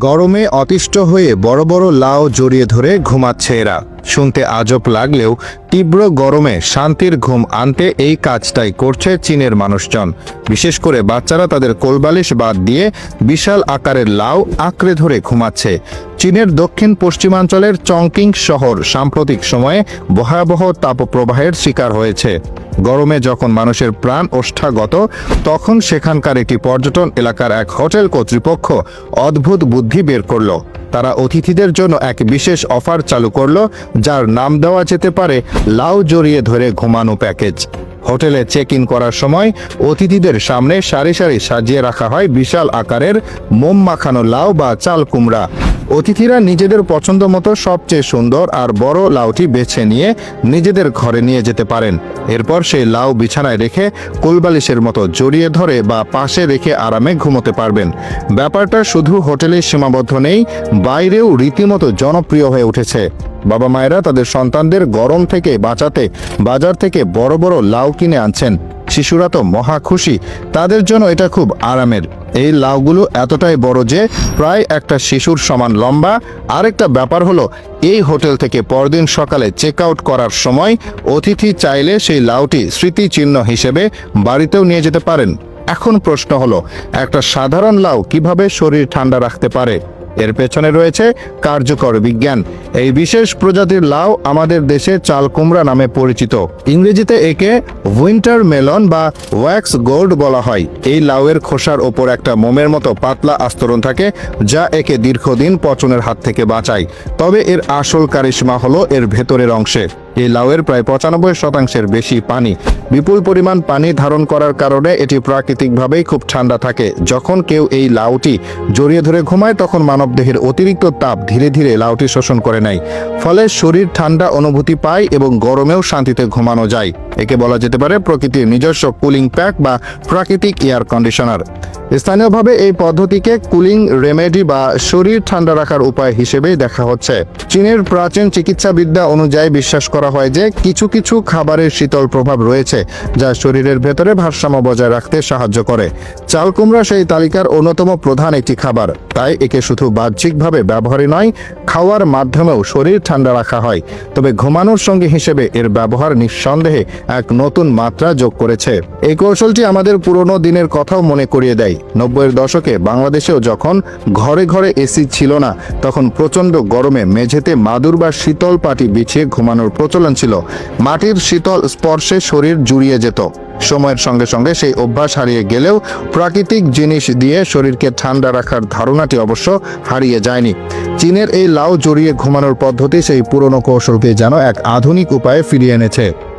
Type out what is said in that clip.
গরমে অতিষ্ঠ হয়ে বড় বড় লাও জড়িয়ে ধরে ঘুমাচ্ছে এরা। শুনতে আজব লাগলেও তীব্র গরমে শান্তির ঘুম আনতে এই কাজটাই করছে চীনের মানুষজন। বিশেষ করে বাচ্চারা তাদের কোলবালিশ বাদ দিয়ে বিশাল আকারের লাউ আঁকড়ে ধরে ঘুমাচ্ছে। চীনের দক্ষিণ পশ্চিমাঞ্চলের চংকিং শহর সাম্প্রতিক সময়ে ভয়াবহ তাপপ্রবাহের শিকার হয়েছে। গরমে যখন মানুষের প্রাণ ওষ্ঠাগত, তখন সেখানকার একটি পর্যটন এলাকার এক হোটেল কর্তৃপক্ষ অদ্ভুত বুদ্ধি বের করল। তারা অতিথিদের জন্য এক বিশেষ অফার চালু করল, যার নাম দেওয়া যেতে পারে লাউ জড়িয়ে ধরে ঘুমানো প্যাকেজ। হোটেলে চেক ইন করার সময় অতিথিদের সামনে সারি সারি সাজিয়ে রাখা হয় বিশাল আকারের মোম মাখানো লাউ বা চাল কুমড়া। অতিথিরা নিজেদের পছন্দ মতো সবচেয়ে সুন্দর আর বড় লাউটি বেছে নিয়ে নিজেদের ঘরে নিয়ে যেতে পারেন। এরপর সেই লাউ বিছানায় রেখে কোলবালিশের মতো জড়িয়ে ধরে বা পাশে রেখে আরামে ঘুমোতে পারবেন। ব্যাপারটা শুধু হোটেলে সীমাবদ্ধ নেই, বাইরেও রীতিমতো জনপ্রিয় হয়ে উঠেছে। বাবা মায়েরা তাদের সন্তানদের গরম থেকে বাঁচাতে বাজার থেকে বড় বড় লাউ কিনে আনছেন। শিশুরা তো মহা খুশি, তাদের জন্য এটা খুব আরামের। এই লাউগুলো এতটাই বড় যে প্রায় একটা শিশুর সমান লম্বা। আরেকটা ব্যাপার হলো, এই হোটেল থেকে পরদিন সকালে চেক আউট করার সময় অতিথি চাইলে সেই লাউটি স্মৃতিচিহ্ন হিসেবে বাড়িতেও নিয়ে যেতে পারেন। এখন প্রশ্ন হলো, একটা সাধারণ লাউ কীভাবে শরীর ঠান্ডা রাখতে পারে? এর পেছনে রয়েছে কার্যকর বিজ্ঞান। এই বিশেষ প্রজাতির লাউ আমাদের দেশে চাল কুমড়া নামে পরিচিত। ইংরেজিতে একে উইন্টার মেলন বা ওয়াক্স গোল্ড বলা হয়। এই লাউয়ের খোসার ওপর একটা মোমের মতো পাতলা আস্তরণ থাকে, যা একে দীর্ঘদিন পচনের হাত থেকে বাঁচায়। তবে এর আসল কারিশমা হলো এর ভেতরের অংশে। এই লাউয়ের প্রায় পঁচানব্বই শতাংশের বেশি পানি। বিপুল পরিমাণ পানি ধারণ করার কারণে এটি প্রাকৃতিকভাবেই খুব ঠান্ডা থাকে। যখন কেউ এই লাউটি জড়িয়ে ধরে ঘুমায়, তখন মানবদেহের অতিরিক্ত তাপ ধীরে ধীরে লাউটি শোষণ করে নেয়। ফলে শরীর ঠান্ডা অনুভূতি পায় এবং গরমেও শান্তিতে ঘুমানো যায়। একে বলা যেতে পারে প্রকৃতির নিজস্ব কুলিং প্যাক বা প্রাকৃতিক এয়ার কন্ডিশনার। স্থানীয়ভাবে এই পদ্ধতিকে কুলিং রেমেডি বা শরীর ঠান্ডা রাখার উপায় হিসেবেই দেখা হচ্ছে। চীনের প্রাচীন চিকিৎসাবিদ্যা অনুযায়ী বিশ্বাস করা হয় যে কিছু কিছু খাবারের শীতল প্রভাব রয়েছে, যা শরীরের ভেতরে ভারসাম্য বজায় রাখতে সাহায্য করে। চাল কুমড়া সেই তালিকার অন্যতম প্রধান একটি খাবার। তাই একে শুধু বাহ্যিকভাবে ব্যবহারই নয়, খাওয়ার মাধ্যমেও শরীর ঠান্ডা রাখা হয়। তবে ঘুমানোর সঙ্গে হিসেবে এর ব্যবহার নিঃসন্দেহে এক নতুন মাত্রা যোগ করেছে। এই কৌশলটি আমাদের পুরনো দিনের কথাও মনে করিয়ে দেয়। নব্বইয়ের দশকে বাংলাদেশেও যখন ঘরে ঘরে এসি ছিল না, তখন প্রচণ্ড গরমে মেঝেতে মাদুর বা শীতল পাটি বিছিয়ে ঘুমানোর প্রচলন ছিল। মাটির শীতল স্পর্শে শরীর জুড়িয়ে যেত। সময়ের সঙ্গে সঙ্গে সেই অভ্যাস হারিয়ে গেলেও প্রাকৃতিক জিনিস দিয়ে শরীরকে ঠান্ডা রাখার ধারণাটি অবশ্য হারিয়ে যায়নি। চীনের এই লাউ জড়িয়ে ঘুমানোর পদ্ধতি সেই পুরনো কৌশলকে যেন এক আধুনিক উপায়ে ফিরিয়ে এনেছে।